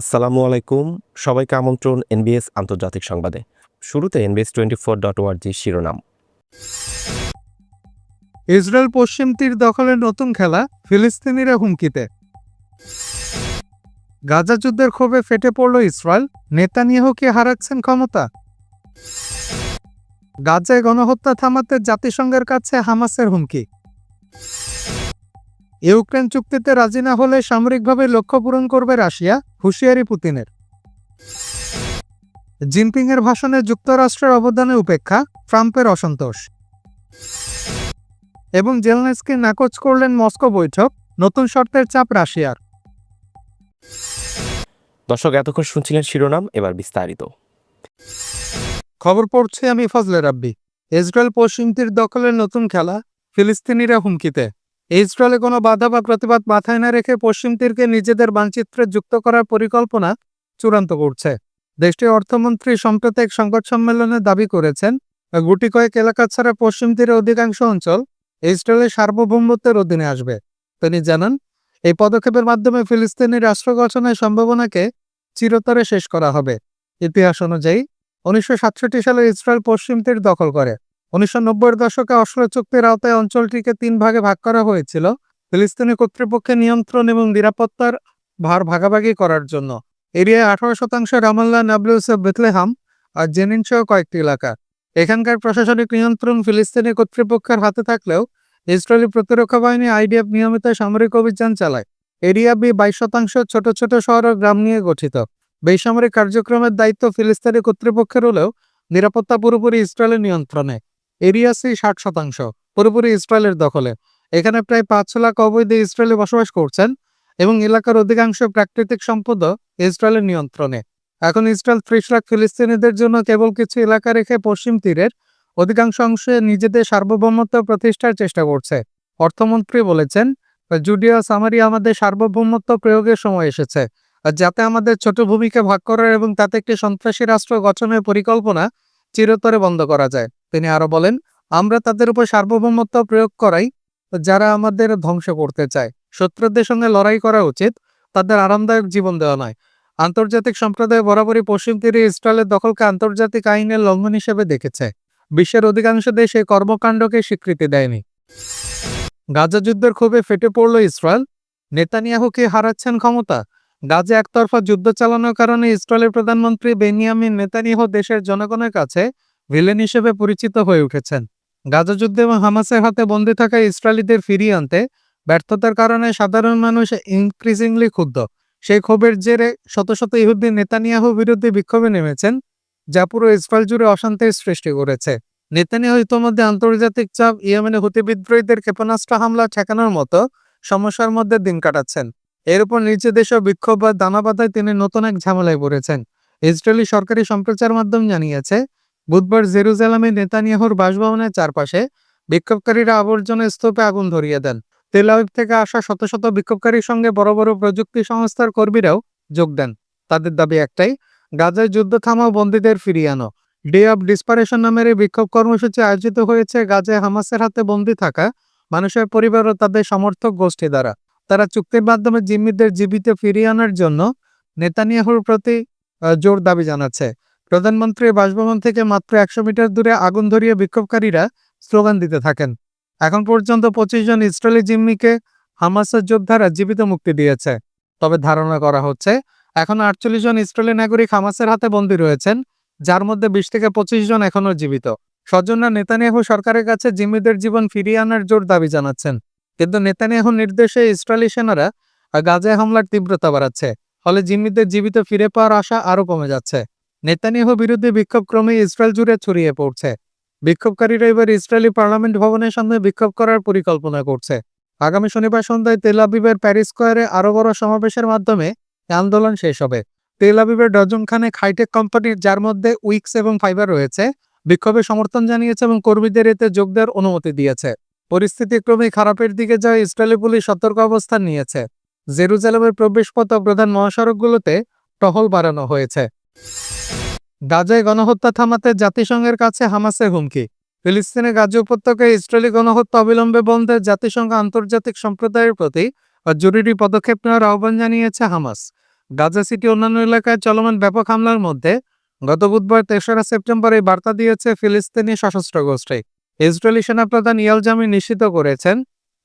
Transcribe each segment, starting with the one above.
আসসালামু আলাইকুম। সবাইকে আমন্ত্রণ এনবিএস আন্তর্জাতিক সংবাদে। শুরুতে এনবিএস টোয়েন্টি ফোর ডট ওয়ার্জি শিরোনাম। ইসরায়েল পশ্চিম তীর দখলের নতুন খেলা, ফিলিস্তিনিরা হুমকিতে। গাজা যুদ্ধের ক্ষোভে ফেটে পড়ল ইসরায়েল, নেতানিয়াহুকে হারাচ্ছেন ক্ষমতা। গাজায় গণহত্যা থামাতে জাতিসংঘের কাছে হামাসের হুমকি। ইউক্রেন চুক্তিতে রাজি না হলে সামরিকভাবে লক্ষ্য পূরণ করবে রাশিয়া হুঁশিয়ারি পুতিনের। জিনপিংয়ের ভাষণে যুক্তরাষ্ট্রের অবদানে উপেক্ষা ট্রাম্পের অসন্তোষ। এবং জেলনেসকে নাকচ করলেন মস্কো বৈঠক নতুন শর্তের চাপ রাশিয়ার। দর্শক এতক্ষণ শুনছিলেন শিরোনাম এবার বিস্তারিত। খবর পড়ছে আমি ফজলে রাব্বি। ইসরায়েল পশ্চিম তীর দখলের নতুন খেলা ফিলিস্তিনিরা হুমকিতে। ইসরায়েলে কোনো বাধা বা প্রতিবাদ মাথায় না রেখে পশ্চিম তীরকে নিজেদের মানচিত্রে যুক্ত করার পরিকল্পনা চূড়ান্ত করছে। দেশটির অর্থমন্ত্রী সম্প্রতি এক সংবাদ সম্মেলনে দাবি করেছেন, গুটি কয়েক এলাকা ছাড়া পশ্চিম তীরের অধিকাংশ অঞ্চল ইসরায়েলের সার্বভৌমত্বের অধীনে আসবে। তিনি জানান, এই পদক্ষেপের মাধ্যমে ফিলিস্তিনি রাষ্ট্র গঠনের সম্ভাবনাকে চিরতরে শেষ করা হবে। ইতিহাস অনুযায়ী, উনিশশো সাতষট্টি সালে ইসরায়েল পশ্চিম তীর দখল করে। উনিশশো নব্বইয়ের দশকে অস্ত্র চুক্তির আওতায় অঞ্চলটিকে তিন ভাগে ভাগ করা হয়েছিল, ফিলিস্তিনি কর্তৃপক্ষের নিয়ন্ত্রণ এবং নিরাপত্তার ভার ভাগাভাগি করার জন্য। এরিয়ায় আঠারো শতাংশ রামাল্লা নাবলুস বেথলেহাম আর জেনিন সহ কয়েকটি এলাকা। এখানকার প্রশাসনিক নিয়ন্ত্রণ ফিলিস্তিনি কর্তৃপক্ষের হাতে থাকলেও ইসরায়েলি প্রতিরক্ষা বাহিনী আইডিএফ নিয়মিত সামরিক অভিযান চালায়। এরিয়া বি বাইশ শতাংশ ছোট ছোট শহর ও গ্রাম নিয়ে গঠিত। বেসামরিক কার্যক্রমের দায়িত্ব ফিলিস্তিনি কর্তৃপক্ষের হলেও নিরাপত্তা পুরোপুরি ইসরায়েলের নিয়ন্ত্রণে। এরিয়া সি ষাট শতাংশ, পুরোপুরি ইসরায়েলের দখলে। এখানে প্রায় পাঁচ লাখ অবৈধ ইসরায়েলি বসবাস করছেন এবং এলাকার অধিকাংশ প্রাকৃতিক সম্পদও ইসরায়েলের নিয়ন্ত্রণে। এখন ইসরায়েল ত্রিশ লাখ ফিলিস্তিনিদের জন্য কেবল কিছু এলাকা রেখে পশ্চিম তীরের অধিকাংশ অংশে নিজেদের সার্বভৌমত্ব প্রতিষ্ঠার চেষ্টা করছে। অর্থমন্ত্রী বলেছেন, জুডিও সামারি আমাদের সার্বভৌমত্ব প্রয়োগের সময় এসেছে যাতে আমাদের ছোট ভূমিকা ভাগ করার এবং তাতে একটি সন্ত্রাসী রাষ্ট্র গঠনের পরিকল্পনা চিরতরে বন্ধ করা যায়। তিনি আরও বলেন, আমরা তাদের উপর সার্বভৌমত্ব প্রয়োগ করাই, যারা আমাদের ধ্বংস করতে চায়। শত্রুদের সঙ্গে লড়াই করা উচিত, তাদের আরামদায়ক জীবন দেওয়া নয়। আন্তর্জাতিক সম্প্রদায় বরাবরই পশ্চিম তীরে ইসরায়েলের দখলকে আন্তর্জাতিক আইনের লঙ্ঘন হিসেবে দেখেছে। বিশ্বের অধিকাংশ দেশ এই কর্মকাণ্ডকে স্বীকৃতি দেয়নি। গাজা যুদ্ধের ক্ষোভে ফেটে পড়ল ইসরায়েল। নেতানিয়াহুকে হারাচ্ছেন ক্ষমতা। গাজে একতরফা যুদ্ধ চালানোর কারণে ইসরায়েলের প্রধানমন্ত্রী বেনিয়ামিন নেতানিয়াহু দেশের জনগণের কাছে ভিলেন হিসেবে পরিচিত হয়ে উঠেছেন। গাজা যুদ্ধে এবং হামাসের হাতে বন্দী থাকা ইসরায়েলিদের ফিরিয়ে আনতে ব্যর্থতার কারণে সাধারণ মানুষ ইনক্রিজিংলি ক্ষুব্ধ। সেই ক্ষোভের জেরে শত শত ইহুদি নেতানিয়াহু বিরুদ্ধে বিক্ষোভে নেমেছেন, যা পুরো ইসরায়েল জুড়ে অশান্তির সৃষ্টি করেছে। নেতানিয়াহু ইতোমধ্যে আন্তর্জাতিক চাপ, ইয়েমেনে হুতি বিদ্রোহীদের ক্ষেপণাস্ত্র হামলা ঠেকানোর মতো সমস্যার মধ্যে দিন কাটাচ্ছেন। এর উপর নিচে দেশে বিক্ষোভ বা দানাবাধায় তিনি নতুন এক ঝামেলায় পড়েছেন। ইসরায়েলি সরকারি সম্প্রচার মাধ্যম জানিয়েছে বুধবার জেরুজালামে নেতানিয়াহুর বাসভবনের চারপাশে বিক্ষোভকারীরা আবর্জনা স্তূপে আগুন ধরিয়ে দেন। তেল আবিব থেকে আসা শত শত বিক্ষোভকারীর সঙ্গে বড় বড় প্রযুক্তি সংস্থার কর্মীরাও যোগ দেন। তাদের দাবি একটাই, গাজায় যুদ্ধ থামাও, বন্দীদের ফিরিয়ে আনো। ডে অফ ডিসপারেশন নামের এই বিক্ষোভ কর্মসূচি আয়োজিত হয়েছে গাজায় হামাসের হাতে বন্দী থাকা মানুষের পরিবার ও তাদের সমর্থক গোষ্ঠী দ্বারা। তারা চুক্তির মাধ্যমে জিম্মিদের জীবিত ফিরিয়ে আনার জন্য নেতানিয়াহুর প্রতি জোর দাবি জানাচ্ছে। প্রধানমন্ত্রীর বাসভবন থেকে মাত্র একশো মিটার দূরে আগুন ধরিয়ে বিক্ষোভকারীরা স্লোগান দিতে থাকেন। এখন পর্যন্ত পঁচিশ জন ইসরায়েলি জিম্মিকে হামাসের যোদ্ধারা জীবিত মুক্তি দিয়েছে। তবে ধারণা করা হচ্ছে, এখন আটচল্লিশ জন ইসরায়েলি নাগরিক হামাসের হাতে বন্দী রয়েছেন, যার মধ্যে বিশ থেকে পঁচিশ জন এখনও জীবিত। স্বজনরা নেতানিয়াহু সরকারের কাছে জিম্মিদের জীবন ফিরিয়ে আনার জোর দাবি জানাচ্ছেন। কিন্তু নেতানিয়াহু নির্দেশে ইসরায়েলি সেনারা গাজায় হামলার তীব্রতা বাড়াচ্ছে, ফলে জিম্মিদের জীবিত ফিরে পাওয়ার আশা আরও কমে যাচ্ছে। নেতানিয়াহু বিরুদ্ধে বিক্ষোভ ক্রমে ইসরায়েল জুড়ে ছড়িয়ে পড়ছে। বিক্ষোভকারীরা এবার ইসরায়েলি পার্লামেন্ট ভবনের সামনে বিক্ষোভ করার পরিকল্পনা করছে। আগামী শনিবার সন্ধ্যায় তেল আবিবের প্যারিস স্কোয়ারে আরও বড় সমাবেশের মাধ্যমে আন্দোলন শেষ হবে। তেল আবিবের ডজনখানে হাইটেক কোম্পানির যার মধ্যে উইক্স এবং ফাইবার রয়েছে, বিক্ষোভে সমর্থন জানিয়েছে এবং কর্মীদের এতে যোগ দেওয়ার অনুমতি দিয়েছে। পরিস্থিতি ক্রমেই খারাপের দিকে যাওয়া ইসরায়েলি পুলিশ সতর্ক অবস্থান নিয়েছে। জেরুজালেমের প্রবেশপথ ও প্রধান মহাসড়কগুলোতে টহল বাড়ানো হয়েছে। গাজায় গণহত্যা থামাতে জাতিসংঘের কাছে হামাসের হুমকি। ফিলিস্তিনের গাজা উপত্যকায় ইসরায়েলি গণহত্যা অবিলম্বে বন্ধে জাতিসংঘ আন্তর্জাতিক সম্প্রদায়ের প্রতি জরুরি পদক্ষেপ নেওয়ার আহ্বান জানিয়েছে হামাস। গাজা সিটি অন্যান্য এলাকায় চলমান ব্যাপক হামলার মধ্যে গত বুধবার তেসরা সেপ্টেম্বর এই বার্তা দিয়েছে ফিলিস্তিনি সশস্ত্র গোষ্ঠী। ইসরায়েলি সেনাপ্রধান ইয়াল জামি নিশ্চিত করেছেন,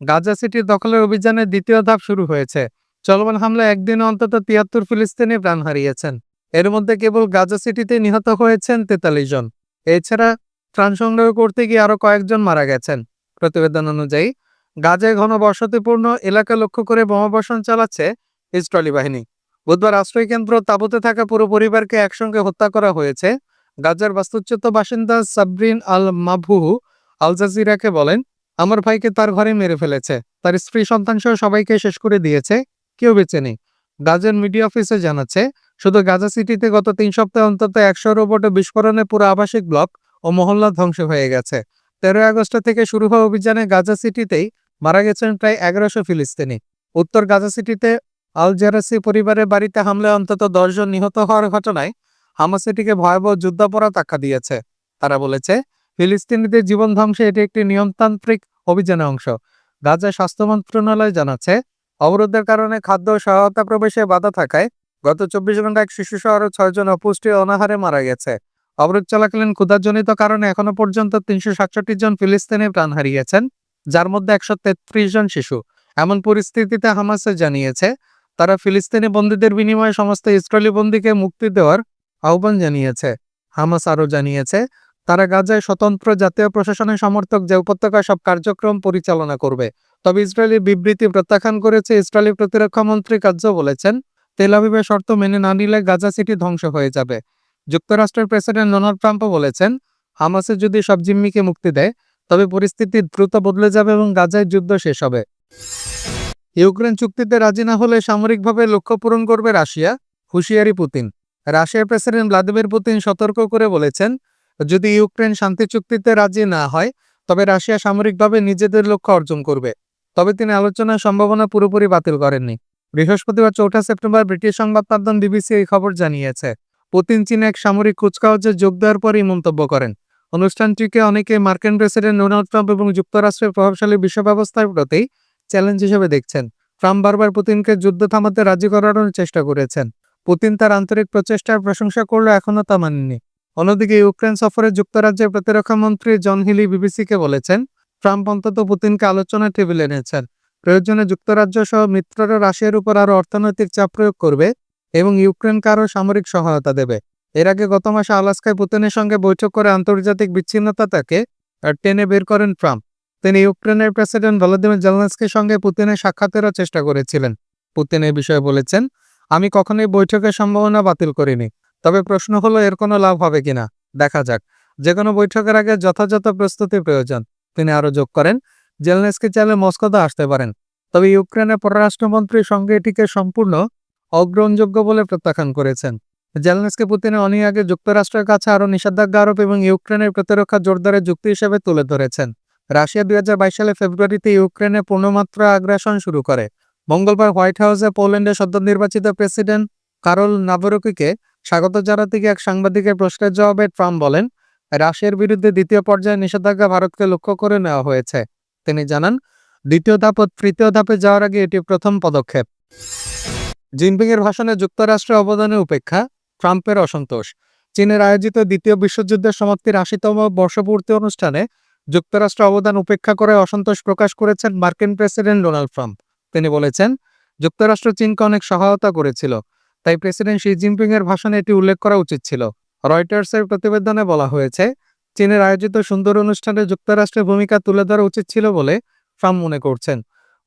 গাজা সিটির দখলের অভিযানের দ্বিতীয় ধাপ শুরু হয়েছে। চলমান হামলায় একদিনে অন্তত তিয়াত্তর ফিলিস্তিনি প্রাণ হারিয়েছেন। এর মধ্যে কেবল গাজা সিটিতে নিহত হয়েছেন তেতাল্লিশ জন। এছাড়া ত্রাণ সংগ্রহ করতে গিয়ে আরও কয়েকজন মারা গেছেন। প্রতিবেদন অনুযায়ী, গাজায় ঘন বসতিপূর্ণ এলাকা লক্ষ্য করে বোমাবর্ষণ চালাচ্ছে ইসরায়েলি বাহিনী। বুধবার আশ্রয়কেন্দ্র তাঁবুতে থাকা পুরো পরিবারকে একসঙ্গে হত্যা করা হয়েছে। গাজার বাস্তুচ্যুত বাসিন্দা সাবরিন আল মাবহু আল জাজিরাকে বলেন, আমার ভাইকে তার ঘরে মেরে ফেলেছে। তার স্ত্রী সন্তান সহ সবাইকে শেষ করে দিয়েছে, কেউ বেঁচে নেই গাজার মিডিয়া অফিসে জানাচ্ছে শুধু গাজা সিটিতে গত তিন সপ্তাহে অন্তত একশো রোবট বিস্ফোরণে পুরো আবাসিক ব্লক ও মহল্লা ধ্বংস হয়ে গেছে। তেরোই আগস্ট থেকে শুরু হওয়া অভিযানে গাজা সিটিতেই মারা গেছেন প্রায় এগারোশো ফিলিস্তিনি। উত্তর গাজা সিটিতে আল জারাসি পরিবারের বাড়িতে হামলায় অন্তত দশজন নিহত হওয়ার ঘটনায় হামাস এটিকে ভয়াবহ যুদ্ধাপরাধ আখ্যা দিয়েছে। তারা বলেছে, ফিলিস্তিনিদের জীবন ধ্বংসে এটি একটি নিয়মতান্ত্রিক অভিযানের অংশ। গাজা স্বাস্থ্য মন্ত্রণালয় জানাচ্ছে, অবরোধের কারণে খাদ্য সহায়তা প্রবেশে বাধা থাকায় গত চব্বিশ ঘণ্টা এক শিশু সহ আরও ছয়জন অপুষ্টি অনাহারে মারা গেছে। অবরোধ চলাকালীন ক্ষুধাজনিত কারণে এখনও পর্যন্ত তিনশো সাতষট্টি জন ফিলিস্তিনি প্রাণ হারিয়েছেন, যার মধ্যে একশো তেত্রিশ জন শিশু। এমন পরিস্থিতিতে হামাসে জানিয়েছে, তারা ফিলিস্তিনি বন্দীদের বিনিময়ে সমস্ত ইসরায়েলি বন্দীকে মুক্তি দেওয়ার আহ্বান জানিয়েছে। হামাস আরও জানিয়েছে, তারা গাজায় স্বতন্ত্র জাতীয় প্রশাসনের সমর্থক যে উপত্যকা সব কার্যক্রম পরিচালনা করবে, তবে ইসরায়েলি বিবৃতি প্রত্যাখ্যান করেছে ইসরায়েলি প্রতিরক্ষা মন্ত্রী কার্য বলেছেন তেল আবিবের শর্ত মেনে না নিলে গাজা সিটি ধ্বংস হয়ে যাবে। যুক্তরাষ্ট্রের প্রেসিডেন্ট ডোনাল্ড ট্রাম্পও বলেছেন, হামাসে যদি সব জিম্মিকে মুক্তি দেয়, তবে পরিস্থিতি দ্রুত বদলে যাবে এবং গাজায় যুদ্ধ শেষ হবে। ইউক্রেন চুক্তিতে রাজি না হলে সামরিকভাবে লক্ষ্য পূরণ করবে রাশিয়া, হুঁশিয়ারি পুতিন। রাশিয়ার প্রেসিডেন্ট ভ্লাদিমির পুতিন সতর্ক করে বলেছেন, যদি ইউক্রেন শান্তি চুক্তিতে রাজি না হয়, তবে রাশিয়া সামরিকভাবে নিজেদের লক্ষ্য অর্জন করবে। তবে তিনি আলোচনার সম্ভাবনা পুরোপুরি বাতিল করেননি। বৃহস্পতিবার চৌঠা সেপ্টেম্বর ব্রিটিশ সংবাদ মাধ্যম বিবিসি এই খবর জানিয়েছে। পুতিন চীনে এক সামরিক কুচকাওয়াজে যোগ দেওয়ার পরই মন্তব্য করেন। অনুষ্ঠানটিকে অনেকে মার্কিন প্রেসিডেন্ট ডোনাল্ড ট্রাম্প এবং যুক্তরাষ্ট্রের প্রভাবশালী বিশ্ব ব্যবস্থার প্রতি চ্যালেঞ্জ হিসেবে দেখছেন। ট্রাম্প বারবার পুতিনকে যুদ্ধ থামাতে রাজি করানোর চেষ্টা করেছেন। পুতিন তার আন্তরিক প্রচেষ্টার প্রশংসা করলেও এখনও তা মানেননি। অন্যদিকে ইউক্রেন সফরে যুক্তরাজ্যের প্রতিরক্ষা মন্ত্রী জন হিলি বিবিসিকে বলেছেন, ট্রাম্প অন্তত পুতিনকে আলোচনার টেবিলে এনেছেন। প্রয়োজনে যুক্তরাজ্য সহ মিত্ররা রাশিয়ার উপর আরও অর্থনৈতিক চাপ প্রয়োগ করবে এবং ইউক্রেনকে আরও সামরিক সহায়তা দেবে। এর আগে গত মাসে আলাস্কায় পুতিনের সঙ্গে বৈঠক করে আন্তর্জাতিক বিচ্ছিন্নতা তাকে টেনে বের করেন ট্রাম্প। তিনি ইউক্রেনের প্রেসিডেন্ট ভলোদিমির জেলনেস্কির সঙ্গে পুতিনের সাক্ষাতেরও চেষ্টা করেছিলেন। পুতিন এ বিষয়ে বলেছেন, আমি কখনোই বৈঠকের সম্ভাবনা বাতিল করিনি, তবে প্রশ্ন হলো এর কোনো লাভ হবে কিনা। দেখা যাক। যে কোনো বৈঠকের আগে যথাযথ প্রস্তুতি প্রয়োজন। তিনি আরও যোগ করেন জেলনেস্কি চাইলে মস্কোতে আসতে পারেন। তবে ইউক্রেনের পররাষ্ট্রমন্ত্রীর সঙ্গে এটিকে সম্পূর্ণ অগ্রহণযোগ্য বলে প্রত্যাখ্যান করেছেন। জেলনেস্কি পুতিনের অনেক আগে যুক্তরাষ্ট্রের কাছে আরও নিষেধাজ্ঞা আরোপ এবং ইউক্রেনের প্রতিরক্ষা জোরদারের যুক্তি হিসেবে তুলে ধরেছেন। রাশিয়া দুই হাজার বাইশ সালে ফেব্রুয়ারিতে ইউক্রেনে পূর্ণমাত্রা আগ্রাসন শুরু করে। মঙ্গলবার হোয়াইট হাউসে পোল্যান্ডের সদ্য নির্বাচিত প্রেসিডেন্ট কারল নাভরকিকে স্বাগত জানাতে গিয়ে এক সাংবাদিকের প্রশ্নের জবাবে ট্রাম্প বলেন, রাশিয়ার বিরুদ্ধে দ্বিতীয় পর্যায়ে নিষেধাজ্ঞা ভারতকে লক্ষ্য করে নেওয়া হয়েছে। তিনি জানান, দ্বিতীয় ধাপ ও তৃতীয় ধাপে যাওয়ার আগে এটি প্রথম পদক্ষেপ। জিনপিংয়ের ভাষণে যুক্তরাষ্ট্রের অবদানে উপেক্ষা, ট্রাম্পের অসন্তোষ। চীনের আয়োজিত দ্বিতীয় বিশ্বযুদ্ধের সমাপ্তির আশিতম বর্ষপূর্তি অনুষ্ঠানে যুক্তরাষ্ট্র অবদান উপেক্ষা করে অসন্তোষ প্রকাশ করেছেন মার্কিন প্রেসিডেন্ট ডোনাল্ড ট্রাম্প। তিনি বলেছেন, যুক্তরাষ্ট্র চীনকে অনেক সহায়তা করেছিল, তাই প্রেসিডেন্ট শি জিনপিং এর ভাষণে এটি উল্লেখ করা উচিত ছিল। রয়টার্সের প্রতিবেদনে বলা হয়েছে চীনের আয়োজিত সুন্দর অনুষ্ঠানে যুক্তরাষ্ট্রের ভূমিকা তুলে ধরা উচিত ছিল বলে ট্রাম্প মনে করছেন।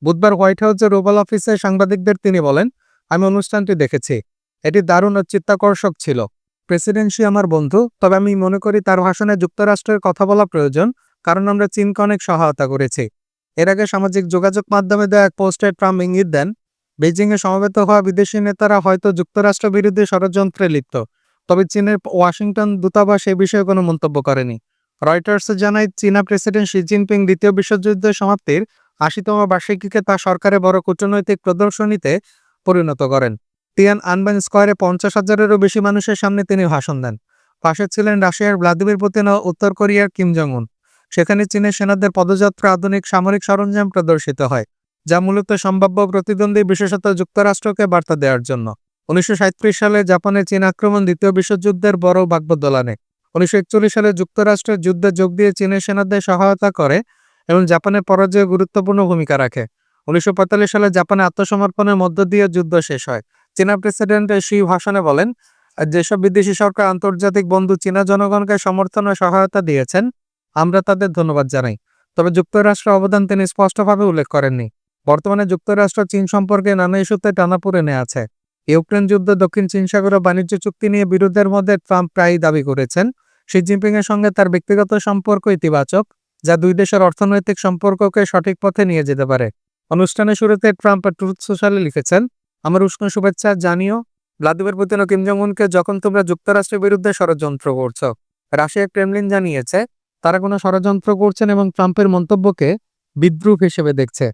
বুধবার হোয়াইট হাউসের ওভাল অফিসে সাংবাদিকদের তিনি বলেন, আমি অনুষ্ঠানটি দেখেছি। এটি দারুণ ও চিত্তাকর্ষক ছিল। প্রেসিডেন্ট শি আমার বন্ধু, তবে আমি মনে করি তার ভাষণে যুক্তরাষ্ট্রের কথা বলা প্রয়োজন, কারণ আমরা চীনকে অনেক সহায়তা করেছি। এর আগে সামাজিক যোগাযোগ মাধ্যমে দেওয়া এক পোস্টে ট্রাম্প ইঙ্গিত দেন বেজিংয়ে সমবেত হওয়া বিদেশি নেতারা হয়তো যুক্তরাষ্ট্র বিরোধী ষড়যন্ত্রে লিপ্ত। তবে চীনের ওয়াশিংটন দূতাবাস এ বিষয়ে কোনো মন্তব্য করেনি। রয়টার্স জানায়, চীনা প্রেসিডেন্ট শি জিনপিং দ্বিতীয় বিশ্বযুদ্ধের সমাপ্তির আশিতম বার্ষিকীকে তার সরকারের বড় কূটনৈতিক প্রদর্শনীতে পরিণত করেন। তিয়ান আনবান স্কোয়ারে পঞ্চাশ হাজারেরও বেশি মানুষের সামনে তিনি ভাষণ দেন। পাশে ছিলেন রাশিয়ার ভ্লাদিমির পুতিন ও উত্তর কোরিয়ার কিম জং উন সেখানে চীনের সেনাদের পদযাত্রা আধুনিক সামরিক সরঞ্জাম প্রদর্শিত হয়, যা মূলত সম্ভাব্য প্রতিদ্বন্দ্বী বিশেষত যুক্তরাষ্ট্রকে বার্তা দেওয়ার জন্য। উনিশশো সাঁইত্রিশ সালে জাপানে চীন আক্রমণ দ্বিতীয় বিশ্বযুদ্ধের বড় বাগবদলানে উনিশশো সালে যুক্তরাষ্ট্রের যুদ্ধে যোগ দিয়ে চীনের সেনাদের সহায়তা করে এবং জাপানের পরাজয়ে গুরুত্বপূর্ণ ভূমিকা রাখে। উনিশশো পঁয়তাল্লিশ সালে জাপানে আত্মসমর্পণের মধ্য দিয়ে যুদ্ধ শেষ হয়। চীনা প্রেসিডেন্ট শি ভাষণে বলেন, যেসব বিদেশি সরকার আন্তর্জাতিক বন্ধু চীনা জনগণকে সমর্থন ও সহায়তা দিয়েছেন, আমরা তাদের ধন্যবাদ জানাই। তবে যুক্তরাষ্ট্রের অবদান তিনি স্পষ্টভাবে উল্লেখ করেননি। বর্তমানে যুক্তরাষ্ট্র চীন সম্পর্কে নানা ইস্যুতে টানাপোড়েনে আছে। ইউক্রেন যুদ্ধ, দক্ষিণ চীন সাগর বাণিজ্য চুক্তি নিয়ে বিরোধের মধ্যে ট্রাম্প প্রায়ই দাবি করেছেন। শি জিনপিং এর সঙ্গে তার ব্যক্তিগত সম্পর্ক ইতিবাচক, যা দুই দেশের অর্থনৈতিক সম্পর্ককে সঠিক পথে নিয়ে যেতে পারে। অনুষ্ঠানের শুরুতে ট্রাম্প ট্রুথ সোশ্যালে লিখেছেন, আমার উষ্ণ শুভেচ্ছা জানিও, ভ্লাদিমির পুতিন ও কিম যখন তোমরা যুক্তরাষ্ট্রের বিরুদ্ধে ষড়যন্ত্র করছ। রাশিয়া ক্রেমলিন জানিয়েছে, তারা কোনো ষড়যন্ত্র করছেন এবং ট্রাম্পের মন্তব্যকে বিদ্রুপ হিসেবে দেখছে।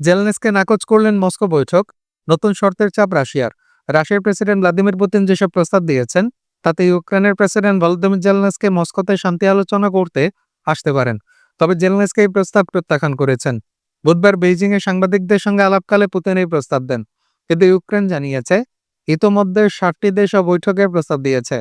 জেলেনস্কে নাকচ করলেন মস্কো বৈঠক নতুন শর্তের চাপ রাশিয়ার। রাশিয়ার প্রেসিডেন্ট ভ্লাদিমির পুতিন যেসব প্রস্তাব দিয়েছেন, তাতে ইউক্রেনের প্রেসিডেন্ট ভলোদিমির জেলেনস্কে মস্কোতে শান্তি আলোচনা করতে আসতে পারেন। তবে জেলেনস্কে এই প্রস্তাব প্রত্যাখ্যান করেছেন। বুধবার বেইজিং এ সাংবাদিকদের সঙ্গে আলাপকালে পুতিন এই প্রস্তাব দেন। কিন্তু ইউক্রেন জানিয়েছে, ইতোমধ্যে ষাটটি দেশ বৈঠকের প্রস্তাব দিয়েছে।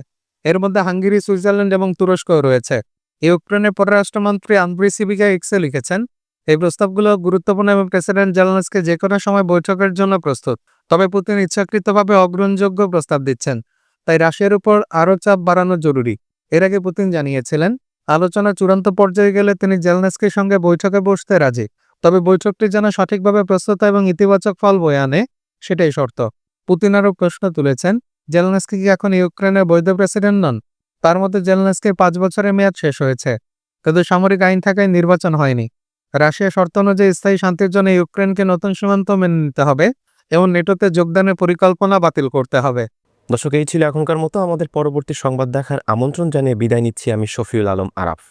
এর মধ্যে হাঙ্গেরি, সুইজারল্যান্ড এবং তুরস্কও রয়েছে। ইউক্রেনের পররাষ্ট্রমন্ত্রী আন্দ্রি সিবিকা এক্সে লিখেছেন এই প্রস্তাবগুলো গুরুত্বপূর্ণ এবং প্রেসিডেন্ট জেলেনস্কে যে কোনো সময় বৈঠকের জন্য প্রস্তুত। তবে পুতিন ইচ্ছাকৃতভাবে অগ্রহণযোগ্য প্রস্তাব দিচ্ছেন। তাই রাশিয়ার উপর আরও চাপ বাড়ানো জরুরি। এর আগে পুতিন জানিয়েছিলেন, আলোচনা চূড়ান্ত পর্যায়ে গেলে তিনি জেলনেস্কের সঙ্গে বৈঠকে বসতে রাজি। তবে বৈঠকটি যেন সঠিকভাবে প্রস্তুত এবং ইতিবাচক ফল বয়ে আনে, সেটাই শর্ত। পুতিন আরও প্রশ্ন তুলেছেন, জেলনেস্কি কি এখন ইউক্রেনের বৈধ প্রেসিডেন্ট নন? তার মধ্যে জেলনেস্কির পাঁচ বছরের মেয়াদ শেষ হয়েছে। কিন্তু সামরিক আইন থাকায় নির্বাচন হয়নি। রাশিয়া শর্ত অনুযায়ী স্থায়ী শান্তির জন্য ইউক্রেনকে নতুন সীমান্ত মেনে নিতে হবে এবং নেটোতে যোগদানের পরিকল্পনা বাতিল করতে হবে। দর্শক, এই ছিল এখনকার মতো। আমাদের পরবর্তী সংবাদ দেখার আমন্ত্রণ জানিয়ে বিদায় নিচ্ছি আমি শফিউল আলম আরাফ।